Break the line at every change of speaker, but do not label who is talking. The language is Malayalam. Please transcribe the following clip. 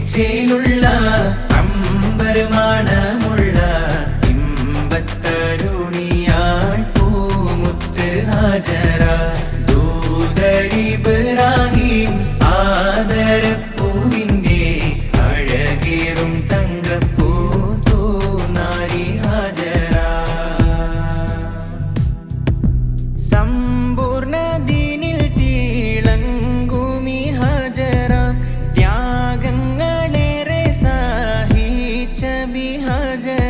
നെഞ്ചിലുള്ള അമ്പരുമാണമുള്ള ഇമ്പത്തരുണിയാൾ പൂമുത്ത് ഹാജര. ദൂതരിബ്രാഹിം ആദരപ്പൂവിന്റെ അഴകേറും തങ്കപ്പൂ തൂനാരി ഹാജര. സം বিহাজে